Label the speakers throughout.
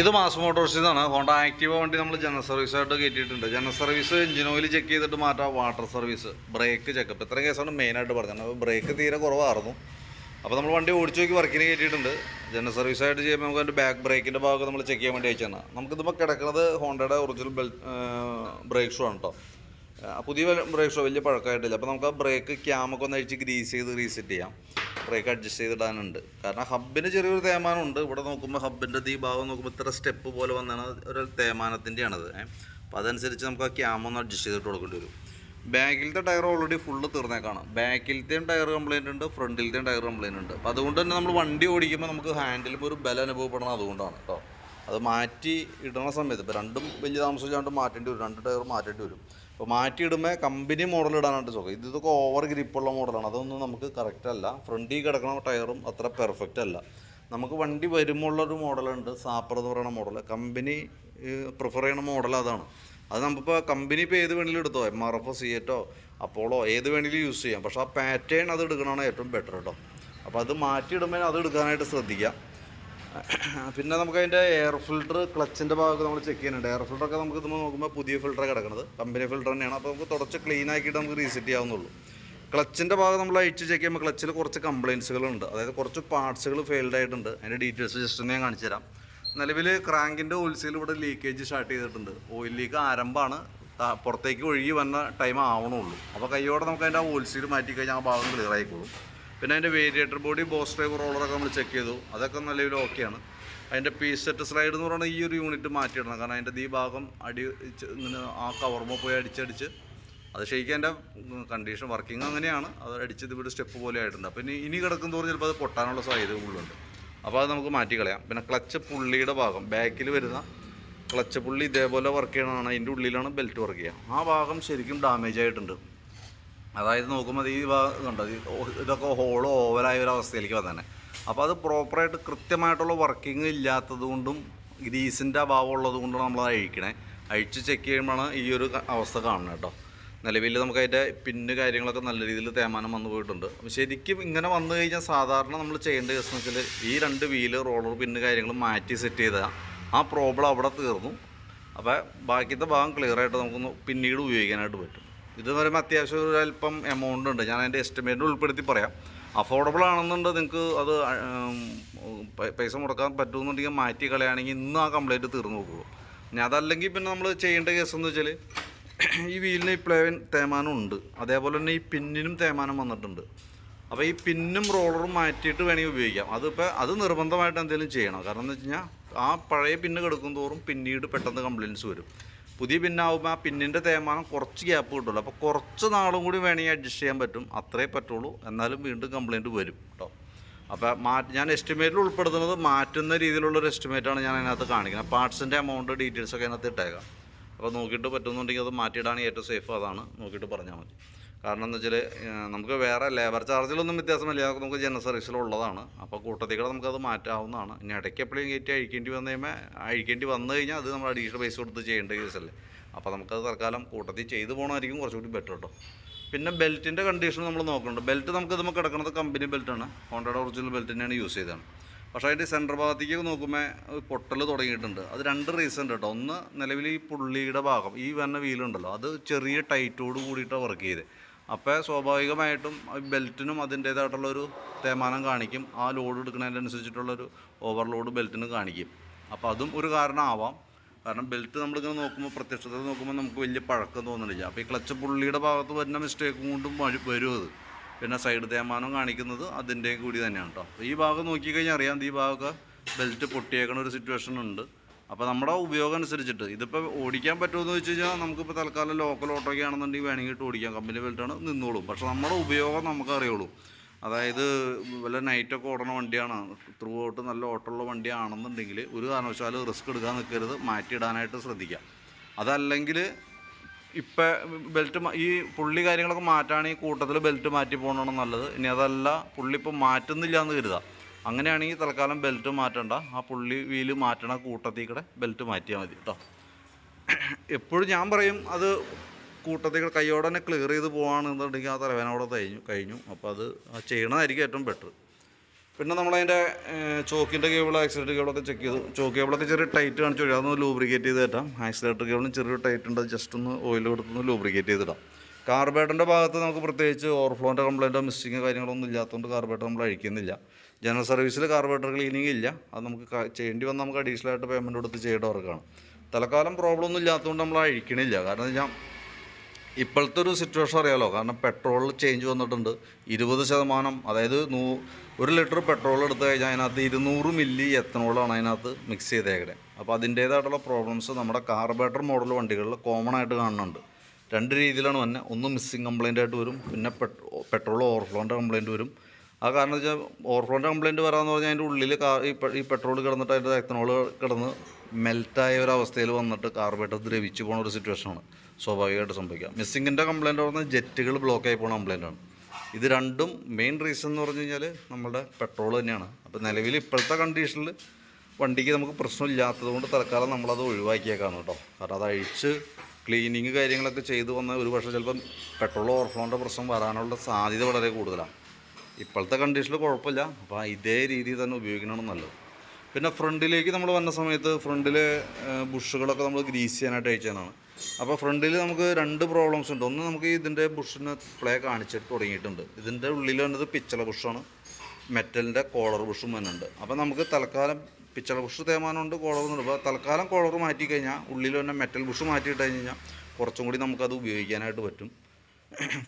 Speaker 1: ഇത് മാസ് മോട്ടോഴ്സിൽ നിന്നാണ് Honda Activa വണ്ടി നമ്മൾ ജനറൽ സർവീസ് ആയിട്ട് കയറ്റിയിട്ടുണ്ട്. General service engine oil check ചെയ്തിട്ട് മാറ്റാം. വാട്ടർ സർവീസ് ബ്രേക്ക് ചെക്കപ്പ് ഇത്രയും കേസാണ് മെയിനായിട്ട് പറഞ്ഞത്. ബ്രേക്ക് തീരെ കുറവായിരുന്നു. അപ്പോൾ നമ്മൾ വണ്ടി ഓടിച്ചു നോക്കി വർക്കിന് കയറ്റിയിട്ടുണ്ട്. ജനറൽ സർവീസ് ആയിട്ട് ചെയ്യുമ്പോൾ നമുക്ക് അതിന്റെ ബാക്ക് ബ്രേക്കിന്റെ ഭാഗം നമ്മൾ ചെക്ക് ചെയ്യാൻ വേണ്ടി അയച്ചാണ് നമുക്കിതിപ്പോൾ കിടക്കുന്നത് ഹോണ്ടയുടെ ഒറിജിനൽ ബെൽ ബ്രേക്ക് ഷോ ആണ് കേട്ടോ പുതിയ ബ്രേക്ക് ഷോ വലിയ പഴക്കമായിട്ടില്ല. അപ്പോൾ നമുക്ക് ആ ബ്രേക്ക് ക്യാമൊക്കെ ഒന്ന് അഴിച്ച് ഗ്രീസ് ചെയ്ത് റീസെറ്റ് ചെയ്യാം. ബ്രേക്ക് അഡ്ജസ്റ്റ് ചെയ്തിടാനുണ്ട്. കാരണം ഹബിന് ചെറിയൊരു തേമാനം ഉണ്ട് ഇവിടെ നോക്കുമ്പോൾ ഹബിന്റെ ഈ ഭാഗം നോക്കുമ്പോൾ ഇത്ര സ്റ്റെപ്പ് പോലെ വന്നാണ് ഒരു തേമാനത്തിന്റെയാണത് അപ്പോൾ അതനുസരിച്ച് നമുക്ക് ആ ക്യാമ ഒന്ന് അഡ്ജസ്റ്റ് ചെയ്തിട്ട് കൊടുക്കേണ്ടി വരും. ബാക്കിലത്തെ ടയർ ഓൾറെഡി ഫുള്ള് തീർന്നേക്കാണ്. ബാക്കിലത്തെയും ടയർ കംപ്ലൈന്റ് ഉണ്ട് ഫ്രണ്ടിലത്തെയും ടയർ കംപ്ലൈന്റ് ഉണ്ട്. അപ്പോൾ അതുകൊണ്ട് തന്നെ നമ്മൾ വണ്ടി ഓടിക്കുമ്പോൾ നമുക്ക് ഹാൻഡിലും ഒരു ബലം അനുഭവപ്പെടണം അതുകൊണ്ടാണ് കേട്ടോ. അത് മാറ്റി ഇടുന്ന സമയത്ത് ഇപ്പോൾ രണ്ടും വലിയ താമസിച്ചാണ്ട് മാറ്റേണ്ടി വരും. രണ്ട് ടയർ മാറ്റേണ്ടി വരും. അപ്പോൾ മാറ്റിയിടുമ്പോൾ കമ്പനി മോഡൽ ഇടാനായിട്ട് സുഖം. ഇത് ഇതൊക്കെ ഓവർ ഗ്രിപ്പുള്ള മോഡലാണ് അതൊന്നും നമുക്ക് കറക്റ്റ് അല്ല. ഫ്രണ്ടിൽ കിടക്കുന്ന ടയറും അത്ര പെർഫെക്റ്റ് അല്ല. നമുക്ക് വണ്ടി വരുമ്പോഴുള്ളൊരു മോഡലുണ്ട് സാപ്പർ എന്ന് പറയുന്ന മോഡൽ കമ്പനി പ്രിഫർ ചെയ്യുന്ന മോഡൽ അതാണ്. അത് നമുക്കിപ്പോൾ കമ്പനി ഇപ്പോൾ ഏത് വേണമെങ്കിലും എടുത്തോ? എം ആർ എഫോ സി അപ്പോളോ ഏത് വേണമെങ്കിലും യൂസ് ചെയ്യാം. പക്ഷേ ആ പാറ്റേൺ അത് എടുക്കണമാണ് ഏറ്റവും ബെറ്റർ കേട്ടോ അപ്പോൾ അത് മാറ്റിയിടുമ്പോൾ അത് എടുക്കാനായിട്ട് ശ്രദ്ധിക്കുക പിന്നെ നമുക്ക് അതിന്റെ എയർ ഫിൽട്ടർ ക്ലച്ചിന്റെ ഭാഗമൊക്കെ നമ്മൾ ചെക്ക് ചെയ്യുന്നുണ്ട്. എയർ ഫിൽട്ടറൊക്കെ നമുക്ക് ഇതുമ്പോൾ നോക്കുമ്പോൾ പുതിയ ഫിൽട്ടർ കിടക്കുന്നത് കമ്പനി ഫിൽട്ടർ തന്നെയാണ്. അപ്പോൾ നമുക്ക് തുടച്ച് ക്ലീൻ ആക്കിയിട്ട് നമുക്ക് റീസെറ്റ് ചെയ്യാവുന്നുള്ളൂ ക്ലച്ചിന്റെ ഭാഗം നമ്മൾ അഴിച്ച് ചെക്ക് ചെയ്യുമ്പോൾ ക്ലച്ചിൽ കുറച്ച് കംപ്ലയിൻസുകളുണ്ട് അതായത് കുറച്ച് പാർട്സുകൾ ഫെയിൽഡ് ആയിട്ടുണ്ട്. അതിന്റെ ഡീറ്റെയിൽസ് ജസ്റ്റ് ഞാൻ കാണിച്ചു തരാം. നിലവിൽ ക്രാങ്കിന്റെ ഓയിൽസിൽ ഇവിടെ ലീക്കേജ് സ്റ്റാർട്ട് ചെയ്തിട്ടുണ്ട്. ഓയിൽ ലീക്ക് ആരംഭമാണ്. പുറത്തേക്ക് ഒഴുകി വന്ന ടൈം ആവണുള്ളൂ. അപ്പോൾ കൈയോടെ നമുക്ക് അതിന്റെ ഓയിൽ സീൽ മാറ്റി കഴിഞ്ഞാൽ ആ ഭാഗം ക്ലിയർ ആയിക്കോളും. പിന്നെ അതിന്റെ വേരിയേറ്റർ ബോഡി ബോസ് ഡ്രൈവ് റോളറൊക്കെ നമ്മൾ ചെക്ക് ചെയ്തു. അതൊക്കെ നിലവിൽ ഓക്കെയാണ് അതിന്റെ പി സെറ്റ് സ്ലൈഡ് എന്ന് പറയുന്നത് ഈ ഒരു യൂണിറ്റ് മാറ്റിയിടണം. കാരണം അതിന്റെ ഈ ഭാഗം അടി ഇങ്ങനെ ആ കവർമ പോയി അടിച്ചടിച്ച് അത് ശരിക്കും എന്റെ കണ്ടീഷൻ വർക്കിംഗ് അങ്ങനെയാണ്. അത് അടിച്ചത് ഇവിടെ സ്റ്റെപ്പ് പോലെ ആയിട്ടുണ്ട്. അപ്പം ഇനി ഇനി കിടക്കും തോറും ചിലപ്പോൾ അത് പൊട്ടാനുള്ള സാധ്യത കൂടുതലുണ്ട്. അപ്പോൾ അത് നമുക്ക് മാറ്റി കളയാം. പിന്നെ ക്ലച്ച് പുള്ളിയുടെ ഭാഗം ബാക്കിൽ വരുന്ന ക്ലച്ച് പുള്ളി ഇതേപോലെ വർക്ക് ചെയ്യണതാണ്. അതിന്റെ ഉള്ളിലാണ് ബെൽറ്റ് വർക്ക് ചെയ്യുക. ആ ഭാഗം ശരിക്കും ഡാമേജ് ആയിട്ടുണ്ട്. അതായത് നോക്കുമ്പോൾ ഈ കണ്ടോ ഇതൊക്കെ ഹോൾ ഓവറായ ഒരു അവസ്ഥയിലേക്ക് വന്നതന്നെ അപ്പോൾ അത് പ്രോപ്പറായിട്ട് കൃത്യമായിട്ടുള്ള വർക്കിംഗ് ഇല്ലാത്തത് കൊണ്ടും ഗ്രീസിന്റെ അഭാവം ഉള്ളത് കൊണ്ടും നമ്മൾ അഴിക്കണേ. അഴിച്ച് ചെക്ക് ചെയ്യുമ്പോഴാണ് ഈ ഒരു അവസ്ഥ കാണുന്നത് കേട്ടോ. നിലവിൽ നമുക്ക് അതിന്റെ പിന്ന് കാര്യങ്ങളൊക്കെ നല്ല രീതിയിൽ തേമാനം വന്നു പോയിട്ടുണ്ട്. അപ്പോൾ ശരിക്കും ഇങ്ങനെ വന്നു കഴിഞ്ഞാൽ സാധാരണ നമ്മൾ ചെയ്യേണ്ട കേസ് വെച്ചാൽ ഈ രണ്ട് വീൽ റോളർ പിന്ന് കാര്യങ്ങൾ മാറ്റി സെറ്റ് ചെയ്താൽ ആ പ്രോബ്ലം അവിടെ തീർന്നു. അപ്പോൾ ബാക്കിയത്തെ ഭാഗം ക്ലിയറായിട്ട് നമുക്കൊന്ന് പിന്നീട് ഉപയോഗിക്കാനായിട്ട് പറ്റും. ഇത് പറയുമ്പോൾ അത്യാവശ്യം ഒരു അല്പം എമൗണ്ട് ഉണ്ട്. ഞാൻ അതിന്റെ എസ്റ്റിമേറ്റ് ഉൾപ്പെടുത്തി പറയാം. അഫോർഡബിൾ ആണെന്നുണ്ട് നിങ്ങൾക്ക് അത് പൈസ മുടക്കാൻ പറ്റുമെന്നുണ്ടെങ്കിൽ മാറ്റി കളയുകയാണെങ്കിൽ ഇന്ന് ആ കംപ്ലൈന്റ് തീർന്നു നോക്കുള്ളൂ ഇനി അതല്ലെങ്കിൽ പിന്നെ നമ്മൾ ചെയ്യേണ്ട കേസ് എന്ന് വെച്ചാൽ ഈ വീലിന് ഈ പ്ലേവൻ തേമാനം ഉണ്ട്. അതേപോലെ തന്നെ ഈ പിന്നിനും തേമാനം വന്നിട്ടുണ്ട്. അപ്പോൾ ഈ പിന്നും റോളറും മാറ്റിയിട്ട് വേണമെങ്കിൽ ഉപയോഗിക്കാം. അതിപ്പോൾ അത് നിർബന്ധമായിട്ട് എന്തെങ്കിലും ചെയ്യണം. കാരണം എന്ന് വെച്ച് കഴിഞ്ഞാൽ ആ പഴയ പിന്ന് കിടക്കും തോറും പിന്നീട് പെട്ടെന്ന് കംപ്ലയിൻസ് വരും. പുതിയ പിന്നാവുമ്പോൾ ആ പിന്നിന്റെ തേമാനം കുറച്ച് ഗ്യാപ്പ് കിട്ടുള്ളൂ. അപ്പോൾ കുറച്ച് നാളും കൂടി വേണമെങ്കിൽ അഡ്ജസ്റ്റ് ചെയ്യാൻ പറ്റും. അത്രേ പറ്റുള്ളൂ. എന്നാലും വീണ്ടും കംപ്ലയിന്റ് വരും കേട്ടോ അപ്പോൾ മാറ്റി ഞാൻ എസ്റ്റിമേറ്റിൽ ഉൾപ്പെടുത്തുന്നത് മാറ്റുന്ന രീതിയിലുള്ള ഒരു എസ്റ്റിമേറ്റാണ് ഞാൻ അതിനകത്ത് കാണിക്കുന്നത്. പാർട്സിന്റെ എമൗണ്ട് ഡീറ്റെയിൽസൊക്കെ അതിനകത്ത് ഇട്ടേക്കാം. അപ്പോൾ നോക്കിയിട്ട് പറ്റുന്നുണ്ടെങ്കിൽ അത് മാറ്റിയിടാണ് ഏറ്റവും സേഫ് അതാണ്. നോക്കിയിട്ട് പറഞ്ഞാൽ മതി. കാരണം എന്ന് വെച്ചാൽ നമുക്ക് വേറെ ലേബർ ചാർജിലൊന്നും വ്യത്യാസമില്ല. നമുക്ക് ജനറൽ സർവീസിലുള്ളതാണ് അപ്പോൾ കൂട്ടത്തിൽ കൂടെ നമുക്കത് മാറ്റാവുന്നതാണ്. ഇനി ഇടയ്ക്ക് എപ്പോഴും കയറ്റി അഴിക്കേണ്ടി വന്നു കഴിയുമ്പോൾ അഴിക്കേണ്ടി വന്നു കഴിഞ്ഞാൽ അത് നമ്മൾ അഡീഷണൽ പൈസ കൊടുത്ത് ചെയ്യേണ്ട കേസല്ലേ അപ്പോൾ നമുക്കത് തൽക്കാലം കൂട്ടത്തിൽ ചെയ്തു പോകണമായിരിക്കും കുറച്ചുകൂടി ബെറ്റർ കേട്ടോ പിന്നെ ബെൽറ്റിന്റെ കണ്ടീഷൻ നമ്മൾ നോക്കുന്നുണ്ട് ബെൽറ്റ് നമുക്ക് നമുക്ക് കിടക്കുന്നത് കമ്പനി ബെൽറ്റാണ് ഹോണ്ടയുടെ ഒറിജിനൽ ബെൽറ്റ് തന്നെയാണ് യൂസ് ചെയ്തതാണ്. പക്ഷേ അതിന്റെ സെന്റർ ഭാഗത്തേക്ക് നോക്കുമ്പോൾ പൊട്ടൽ തുടങ്ങിയിട്ടുണ്ട്. അത് രണ്ട് റീസൺ കേട്ടോ ഒന്ന് നിലവിൽ ഈ പുള്ളിയുടെ ഭാഗം ഈ വന്ന വീലുണ്ടല്ലോ അത് ചെറിയ ടൈറ്റോട് കൂടിയിട്ടാണ് വർക്ക് ചെയ്തത് അപ്പോൾ സ്വാഭാവികമായിട്ടും ബെൽറ്റിനും അതിന്റേതായിട്ടുള്ളൊരു തേമാനം കാണിക്കും. ആ ലോഡ് എടുക്കുന്നതിനനുസരിച്ചിട്ടുള്ളൊരു ഓവർലോഡ് ബെൽറ്റിന് കാണിക്കും. അപ്പോൾ അതും ഒരു കാരണമാവാം. കാരണം ബെൽറ്റ് നമ്മളിങ്ങനെ നോക്കുമ്പോൾ പ്രത്യക്ഷത നോക്കുമ്പോൾ നമുക്ക് വലിയ പഴക്കം തോന്നുന്നില്ല. അപ്പോൾ ഈ ക്ലച്ച് പുള്ളിയുടെ ഭാഗത്ത് വരുന്ന മിസ്റ്റേക്കും കൊണ്ടും വരും അത്. പിന്നെ സൈഡ് തേമാനം കാണിക്കുന്നത് അതിന്റെ കൂടി തന്നെയാണ് കേട്ടോ. അപ്പോൾ ഈ ഭാഗം നോക്കിക്കഴിഞ്ഞാൽ അറിയാം ഈ ഭാഗമൊക്കെ ബെൽറ്റ് പൊട്ടിയേക്കണ ഒരു സിറ്റുവേഷൻ ഉണ്ട്. അപ്പോൾ നമ്മുടെ ഉപയോഗം അനുസരിച്ചിട്ട് ഇതിപ്പോൾ ഓടിക്കാൻ പറ്റുമെന്ന് വെച്ച് കഴിഞ്ഞാൽ നമുക്കിപ്പോൾ തൽക്കാലം ലോക്കൽ ഓട്ടോയ്ക്ക് ആണെന്നുണ്ടെങ്കിൽ വേണമെങ്കിൽ ഇട്ട് ഓടിക്കാം. കമ്പനി ബെൽറ്റാണ് നിന്നോളും. പക്ഷേ നമ്മുടെ ഉപയോഗം നമുക്ക് അറിയുള്ളൂ അതായത് വല്ല നൈറ്റൊക്കെ ഓടണ വണ്ടിയാണ്. ത്രൂ ഔട്ട് നല്ല ഓട്ടമുള്ള വണ്ടിയാണെന്നുണ്ടെങ്കിൽ ഒരു കാരണവശാലും റിസ്ക് എടുക്കാൻ നിൽക്കരുത്. മാറ്റിയിടാനായിട്ട് ശ്രദ്ധിക്കുക അതല്ലെങ്കിൽ ഇപ്പം ബെൽറ്റ് ഈ പുള്ളി കാര്യങ്ങളൊക്കെ മാറ്റുകയാണെങ്കിൽ കൂട്ടത്തിൽ ബെൽറ്റ് മാറ്റി പോകണമെന്ന് നല്ലത്. ഇനി അതല്ല പുള്ളി ഇപ്പം മാറ്റുന്നില്ല എന്ന് കരുതാം. അങ്ങനെയാണെങ്കിൽ തൽക്കാലം ബെൽറ്റ് മാറ്റണ്ട. ആ പുള്ളി വീൽ മാറ്റണ കൂട്ടത്തിൽ കൂടെ ബെൽറ്റ് മാറ്റിയാൽ മതി കേട്ടോ എപ്പോഴും ഞാൻ പറയും അത് കൂട്ടത്തിൽ കൂടെ കൈയോടെ തന്നെ ക്ലിയർ ചെയ്ത് പോകുകയാണെന്നുണ്ടെങ്കിൽ ആ തലവേനോടെ കഴിഞ്ഞു കഴിഞ്ഞു. അപ്പോൾ അത് ചെയ്യണതായിരിക്കും ഏറ്റവും ബെറ്റർ പിന്നെ നമ്മളതിന്റെ ചോക്കിന്റെ കേബിൾ ആക്സിലേറ്റർ കേബിളൊക്കെ ചെക്ക് ചെയ്തു. ചോക്ക് കേബിളൊക്കെ ചെറിയ ടൈറ്റ് കാണിച്ചു വരും അതൊന്ന് ലൂബ്രിക്കേറ്റ് ചെയ്ത് തരാം ആക്സിലേറ്റർ കേബിളും ചെറിയ ടൈറ്റ് ഉണ്ട്. ജസ്റ്റ് ഒന്ന് ഓയിൽ കൊടുത്തൊന്ന് ലൂബ്രിക്കേറ്റ് ചെയ്തിടാം കാർബേറ്ററിന്റെ ഭാഗത്ത് നമുക്ക് പ്രത്യേകിച്ച് ഓവർഫ്ലോന്റെ കംപ്ലൈന്റോ മിസ്സിങ്ങോ കാര്യങ്ങളൊന്നും ഇല്ലാത്തതുകൊണ്ട് കാർബേറ്റർ നമ്മൾ അഴിക്കുന്നില്ല. ജനറൽ സർവീസിൽ കാർബറേറ്റർ ക്ലീനിങ് ഇല്ല. അത് നമുക്ക് ചെയ്യേണ്ടി വന്നാൽ നമുക്ക് അഡീഷണൽ ആയിട്ട് പേയ്മെന്റ് കൊടുത്ത് ചെയ്യേണ്ട വർക്കാണ്. തൽക്കാലം പ്രോബ്ലം ഒന്നും ഇല്ലാത്തതുകൊണ്ട് നമ്മൾ അഴിക്കണില്ല. കാരണം ഞാൻ ഇപ്പോഴത്തെ ഒരു സിറ്റുവേഷൻ അറിയാലോ? കാരണം പെട്രോളിൽ ചേഞ്ച് വന്നിട്ടുണ്ട്. ഇരുപത് ശതമാനം അതായത് നൂ ഒരു ലിറ്റർ പെട്രോൾ എടുത്തു കഴിഞ്ഞാൽ അതിനകത്ത് ഇരുന്നൂറ് മില്ലി എത്തനോളാണ് അതിനകത്ത് മിക്സ് ചെയ്തേക്കണേ. അപ്പോൾ അതിന്റേതായിട്ടുള്ള പ്രോബ്ലംസ് നമ്മുടെ കാർബറേറ്റർ മോഡൽ വണ്ടികളിൽ കോമൺ ആയിട്ട് കാണുന്നുണ്ട്. രണ്ട് രീതിയിലാണ് വന്നെ. ഒന്ന് മിസ്സിങ് കംപ്ലൈന്റ് ആയിട്ട് വരും. പിന്നെ പെട്രോൾ ഓവർഫ്ലോന്റെ കംപ്ലൈന്റ് വരും. ആ കാരണം വെച്ചാൽ ഓവർഫ്ലോന്റെ കംപ്ലയിന്റ് വരാമെന്ന് പറഞ്ഞാൽ അതിന്റെ ഉള്ളിൽ കാർ ഈ പെട്രോൾ കിടന്നിട്ട് അതിന്റെ എത്തനോൾ കിടന്ന് മെൽറ്റായ ഒരു അവസ്ഥയിൽ വന്നിട്ട് കാർബേറ്റർ ദ്രവിച്ചു പോകുന്ന ഒരു സിറ്റുവേഷനാണ് സ്വാഭാവികമായിട്ട് സംഭവിക്കുക മിസ്സിങ്ങിന്റെ കംപ്ലയിന്റ് പറഞ്ഞാൽ ജെറ്റുകൾ ബ്ലോക്ക് ആയി പോകുന്ന കംപ്ലയിന്റാണ് ഇത് രണ്ടും മെയിൻ റീസൺ എന്ന് പറഞ്ഞു കഴിഞ്ഞാൽ നമ്മുടെ പെട്രോൾ തന്നെയാണ്. അപ്പോൾ നിലവിൽ ഇപ്പോഴത്തെ കണ്ടീഷനിൽ വണ്ടിക്ക് നമുക്ക് പ്രശ്നമില്ലാത്തത് കൊണ്ട് തൽക്കാലം നമ്മളത് ഒഴിവാക്കിയേക്കാണ് കേട്ടോ. കാരണം അത് അഴിച്ച് ക്ലീനിങ് കാര്യങ്ങളൊക്കെ ചെയ്തു വന്ന ഒരു പക്ഷേ ചിലപ്പം പെട്രോൾ ഓവർഫ്ലോന്റെ പ്രശ്നം വരാനുള്ള സാധ്യത വളരെ കൂടുതലാണ്. ഇപ്പോഴത്തെ കണ്ടീഷനിൽ കുഴപ്പമില്ല. അപ്പോൾ ഇതേ രീതിയിൽ തന്നെ ഉപയോഗിക്കണമാണ് നല്ലത്. പിന്നെ ഫ്രണ്ടിലേക്ക് നമ്മൾ വന്ന സമയത്ത് ഫ്രണ്ടിലെ ബുഷുകളൊക്കെ നമ്മൾ ഗ്രീസ് ചെയ്യാനായിട്ട് അയച്ചതാണ്. അപ്പോൾ ഫ്രണ്ടിൽ നമുക്ക് രണ്ട് പ്രോബ്ലംസ് ഉണ്ട്. ഒന്ന് നമുക്ക് ഇതിന്റെ ബുഷിന് പ്ലേ കാണിച്ചിട്ട് തുടങ്ങിയിട്ടുണ്ട്. ഇതിന്റെ ഉള്ളിൽ വന്നത് പിച്ചള ബുഷാണ്. മെറ്റലിന്റെ കോളർ ബുഷും വന്നുണ്ട് അപ്പോൾ നമുക്ക് തൽക്കാലം പിച്ചള ബുഷ് തേമാനമുണ്ട് കോളർ എന്നുണ്ട് അപ്പോൾ തൽക്കാലം കോളർ മാറ്റി കഴിഞ്ഞാൽ ഉള്ളിൽ തന്നെ മെറ്റൽ ബുഷ് മാറ്റിയിട്ട് കഴിഞ്ഞ് കഴിഞ്ഞാൽ കുറച്ചും കൂടി നമുക്കത് ഉപയോഗിക്കാനായിട്ട് പറ്റും.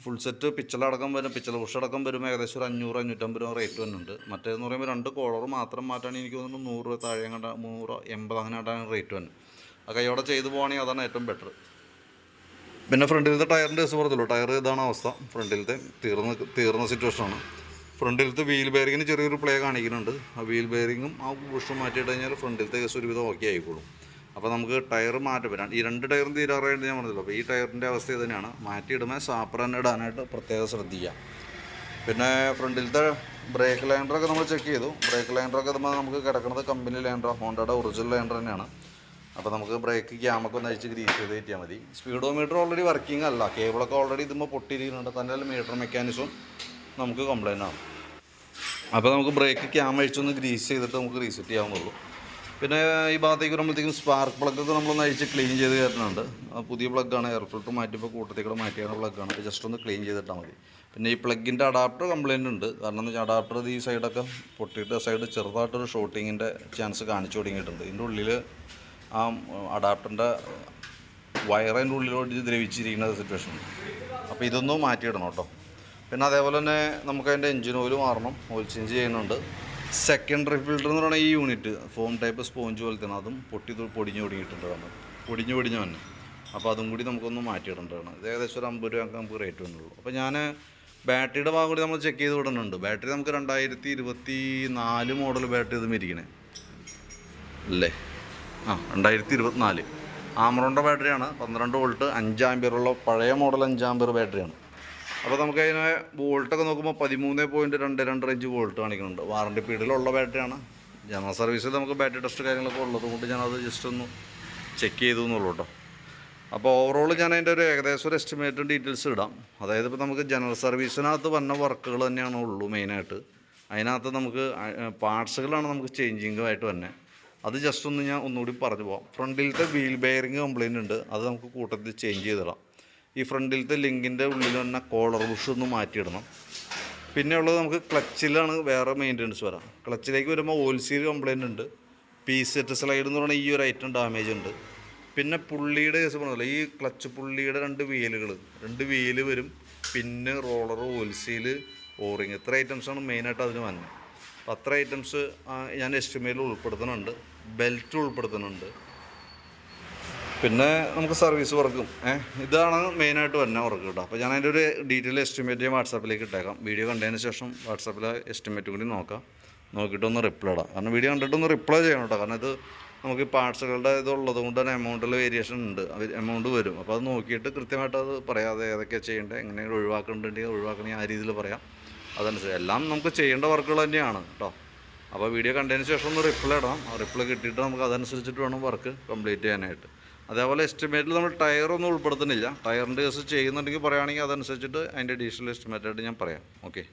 Speaker 1: ഫുൾ സെറ്റ് പിച്ചളടക്കം വരും പിച്ചൽ ബുഷ് അടക്കം വരുമ്പോൾ ഏകദേശം ഒരു അഞ്ഞൂറ് അഞ്ഞൂറ്റമ്പത് രൂപ റേറ്റ് വരുന്നുണ്ട്. മറ്റേതെന്ന് പറയുമ്പോൾ രണ്ട് കോളർ മാത്രം മാറ്റാൻ എനിക്ക് തോന്നുന്നു നൂറ് രൂപ താഴെ കണ്ട നൂറ് എൺപത് അങ്ങനെ ആട്ടാണ് റേറ്റ് വരുന്നത്. ആ കൈയോടെ ചെയ്ത് പോവുകയാണെങ്കിൽ അതാണ് ഏറ്റവും ബെറ്റർ പിന്നെ ഫ്രണ്ടിലത്തെ ടയറിന്റെ കേസ് പറഞ്ഞല്ലോ ടയർ ഇതാണ് അവസ്ഥ. ഫ്രണ്ടിലത്തെ തീർന്ന തീർന്ന സിറ്റുവേഷനാണ് ഫ്രണ്ടിലത്തെ വീൽ ബെയറിങ്ങിന് ചെറിയൊരു പ്ലേ കാണിക്കുന്നുണ്ട്. ആ വീൽ ബെയറിങ്ങും ആ ബുഷും മാറ്റിയിട്ട് കഴിഞ്ഞാൽ ഫ്രണ്ടിലത്തെ കേസ് ഒരുവിധം ഓക്കെ ആയിക്കോളും. അപ്പോൾ നമുക്ക് ടയർ മാറ്റം ഈ രണ്ട് ടയറും തീരാറായിട്ട് ഞാൻ പറഞ്ഞല്ലോ. അപ്പോൾ ഈ ടയറിന്റെ അവസ്ഥ ഇതുതന്നെയാണ് മാറ്റിയിടുമ്പോൾ തന്നെ ഇടാനായിട്ട് പ്രത്യേകം ശ്രദ്ധിക്കുക. പിന്നെ ഫ്രണ്ടിലത്തെ ബ്രേക്ക് ലൈൻഡറൊക്കെ നമ്മൾ ചെക്ക് ചെയ്തു. ബ്രേക്ക് ലൈൻഡറൊക്കെ ഇടുമ്പോൾ നമുക്ക് കിടക്കുന്നത് കമ്പനി ലൈൻഡർ ഹോണ്ടയുടെ ഒറിജിനൽ ലൈൻഡർ തന്നെയാണ്. അപ്പോൾ നമുക്ക് ബ്രേക്ക് ക്യാമൊക്കെ ഒന്ന് അഴിച്ച് ഗ്രീസ് ചെയ്ത് കയറ്റിയാൽ മതി. സ്പീഡോമീറ്റർ ഓൾറെഡി വർക്കിംഗ് അല്ല. കേബിളൊക്കെ ഓൾറെഡി ഇതുമ്പോൾ പൊട്ടിയിരിക്കുന്നുണ്ട്. തന്നെ മീറ്റർ മെക്കാനിസം നമുക്ക് കംപ്ലൈന്റ് ആണ്. അപ്പോൾ നമുക്ക് ബ്രേക്ക് ക്യാം അഴിച്ചൊന്ന് ഗ്രീസ് ചെയ്തിട്ട് നമുക്ക് റീസെറ്റ് ചെയ്യാവുന്നുള്ളൂ പിന്നെ ഈ ഭാഗത്തേക്ക് വരുമ്പോഴത്തേക്കും സ്പാർക്ക് പ്ലഗൊക്കെ നമ്മളൊന്ന് അഴിച്ച് ക്ലീൻ ചെയ്ത് കയറ്റുന്നുണ്ട്. ആ പുതിയ പ്ലഗ്ഗാണ് എയർ ഫിൽട്ടർ മാറ്റിയപ്പോൾ കൂട്ടത്തേക്കൂടെ മാറ്റിയാണ് പ്ലഗ്ഗാണ് അപ്പോൾ ജസ്റ്റ് ഒന്ന് ക്ലീൻ ചെയ്തിട്ടാൽ മതി. പിന്നെ ഈ പ്ലഗിന്റെ അഡാപ്റ്റർ കംപ്ലൈന്റ് ഉണ്ട്. കാരണം എന്ന് അഡാപ്റ്റർ ഈ സൈഡൊക്കെ പൊട്ടിയിട്ട് സൈഡ് ചെറുതായിട്ടൊരു ഷോട്ടിങ്ങിന്റെ ചാൻസ് കാണിച്ചു തുടങ്ങിയിട്ടുണ്ട്. ഇതിന്റെ ഉള്ളിൽ ആ അഡാപ്റ്ററിന്റെ വയറിന്റെ ഉള്ളിലോട്ട് ദ്രവിച്ചിരിക്കുന്ന സിറ്റുവേഷൻ അപ്പോൾ ഇതൊന്നും മാറ്റിയിടണം കേട്ടോ. പിന്നെ അതേപോലെ തന്നെ നമുക്ക് അതിന്റെ എഞ്ചിൻ ഓയിൽ മാറണം. ഓയിൽ ചേഞ്ച് ചെയ്യുന്നുണ്ട്. സെക്കൻഡറി ഫിൽറ്റർ എന്ന് പറയുന്ന ഈ യൂണിറ്റ് ഫോം ടൈപ്പ് സ്പോഞ്ച് പോലത്തെ അതും പൊട്ടി പൊടിഞ്ഞു പൊടിഞ്ഞിട്ടുണ്ട് കാരണം പൊടിഞ്ഞു പൊടിഞ്ഞു തന്നെ അപ്പോൾ അതും കൂടി നമുക്കൊന്ന് മാറ്റിയിടേണ്ടതാണ്. ഇത് ഏകദേശം ഒരു അമ്പത് രൂപ നമുക്ക് റേറ്റ് വന്നുള്ളൂ. അപ്പോൾ ഞാൻ ബാറ്ററിയുടെ ഭാഗം കൂടി നമ്മൾ ചെക്ക് ചെയ്ത് വിടുന്നുണ്ട്. ബാറ്ററി നമുക്ക് രണ്ടായിരത്തി ഇരുപത്തി നാല് മോഡൽ ബാറ്ററി ഇതും ഇരിക്കണേ അല്ലേ? ആ രണ്ടായിരത്തി ഇരുപത്തിനാല് ആമറോണിന്റെ ബാറ്ററിയാണ് പന്ത്രണ്ട് വോൾട്ട് അഞ്ച് ആമ്പിയറുള്ള പഴയ മോഡൽ അഞ്ച് ആമ്പിയർ ബാറ്ററിയാണ് അപ്പോൾ നമുക്ക് അതിനെ വോൾട്ടൊക്കെ നോക്കുമ്പോൾ പതിമൂന്ന് പോയിന്റ് രണ്ട് രണ്ട് ഇഞ്ച് വോൾട്ട് കാണിക്കുന്നുണ്ട്. വാറണ്ടി പീരീഡിലുള്ള ബാറ്ററിയാണ് ജനറൽ സർവീസിൽ നമുക്ക് ബാറ്ററി ടെസ്റ്റ് കാര്യങ്ങളൊക്കെ ഉള്ളത് കൊണ്ട് ഞാനത് ജസ്റ്റ് ഒന്ന് ചെക്ക് ചെയ്തു എന്നുള്ളൂ കേട്ടോ അപ്പോൾ ഓവറോൾ ഞാൻ അതിന്റെ ഒരു ഏകദേശം ഒരു എസ്റ്റിമേറ്റും ഡീറ്റെയിൽസ് ഇടാം. അതായത് ഇപ്പോൾ നമുക്ക് ജനറൽ സർവീസിനകത്ത് വന്ന വർക്കുകൾ തന്നെയാണ് ഉള്ളൂ മെയിനായിട്ട് അതിനകത്ത് നമുക്ക് പാർട്സുകളാണ് നമുക്ക് ചേഞ്ചിങ് ആയിട്ട് തന്നെ അത് ജസ്റ്റ് ഒന്ന് ഞാൻ ഒന്നുകൂടി പറഞ്ഞു പോകാം ഫ്രണ്ടിലത്തെ വീൽ ബെയറിങ് കംപ്ലയിന്റ് ഉണ്ട്. അത് നമുക്ക് കൂട്ടത്തിൽ ചേഞ്ച് ചെയ്തിടാം. ഈ ഫ്രണ്ടിലത്തെ ലിങ്കിന്റെ ഉള്ളിൽ തന്നെ കോളർ ബുഷ് ഒന്ന് മാറ്റിയിടണം. പിന്നെ ഉള്ളത് നമുക്ക് ക്ലച്ചിലാണ് വേറെ മെയിന്റനൻസ് വരാം. ക്ലച്ചിലേക്ക് വരുമ്പോൾ ഓൽസീൽ സീൽ കംപ്ലൈന്റ് ഉണ്ട്. പി സെറ്റ് സ്ലൈഡ് എന്ന് പറഞ്ഞാൽ ഈ ഒരു ഐറ്റം ഡാമേജ് ഉണ്ട്. പിന്നെ പുള്ളിയുടെ കേസ് പറഞ്ഞല്ലോ ഈ ക്ലച്ച് പുള്ളിയുടെ രണ്ട് വീലുകൾ രണ്ട് വീൽ വരും പിന്നെ റോളർ ഓൽസീൽ ഓറിങ് ഇത്ര ഐറ്റംസാണ് മെയിനായിട്ട് അതിന് വന്നത് അത്ര ഐറ്റംസ് ഞാൻ എസ്റ്റിമേറ്റിൽ ഉൾപ്പെടുത്തുന്നുണ്ട്. ബെൽറ്റ് ഉൾപ്പെടുത്തുന്നുണ്ട്. പിന്നെ നമുക്ക് സർവീസ് വർക്കും ഇതാണ് മെയിനായിട്ട് വരുന്ന വർക്ക് കേട്ടോ. അപ്പോൾ ഞാൻ അതിന്റെ ഒരു ഡീറ്റെയിൽ എസ്റ്റിമേറ്റ് ഞാൻ വാട്സാപ്പിലേക്ക് ഇട്ടേക്കാം. വീഡിയോ കണ്ടതിന് ശേഷം വാട്സാപ്പിൽ എസ്റ്റിമേറ്റ് കൂടി നോക്കാം. നോക്കിയിട്ടൊന്ന് റിപ്ലൈ ഇടാം. കാരണം വീഡിയോ കണ്ടിട്ടൊന്ന് റിപ്ലൈ ചെയ്യണം കേട്ടോ. കാരണം ഇത് നമുക്ക് പാർട്സുകളുടെ ഇതുള്ളത് കൊണ്ട് തന്നെ എമൗണ്ടിൽ വേരിയേഷൻ ഉണ്ട്. എമൗണ്ട് വരും. അപ്പോൾ അത് നോക്കിയിട്ട് കൃത്യമായിട്ട് അത് പറയാതെ ഏതൊക്കെയാണ് ചെയ്യേണ്ടത് എങ്ങനെയാണ് ഒഴിവാക്കേണ്ടതെങ്കിൽ ഒഴിവാക്കണമെങ്കിൽ ആ രീതിയിൽ പറയാം. അതനുസരിച്ച് എല്ലാം നമുക്ക് ചെയ്യേണ്ട വർക്കുകൾ തന്നെയാണ് കേട്ടോ. അപ്പോൾ വീഡിയോ കണ്ടതിന് ശേഷം ഒന്ന് റിപ്ലൈ ഇടാം. റിപ്ലൈ കിട്ടിയിട്ട് നമുക്ക് അതനുസരിച്ചിട്ട് വേണം വർക്ക് കംപ്ലീറ്റ് ചെയ്യാനായിട്ട്. അതേപോലെ എസ്റ്റിമേറ്റിൽ നമ്മൾ ടയറൊന്നും ഉൾപ്പെടുത്തുന്നില്ല. ടയറിന്റെ കേസ് ചെയ്യുന്നുണ്ടെങ്കിൽ പറയുകയാണെങ്കിൽ അതനുസരിച്ചിട്ട് അതിന്റെ അഡീഷണൽ എസ്റ്റിമേറ്റായിട്ട് ഞാൻ പറയാം. ഓക്കെ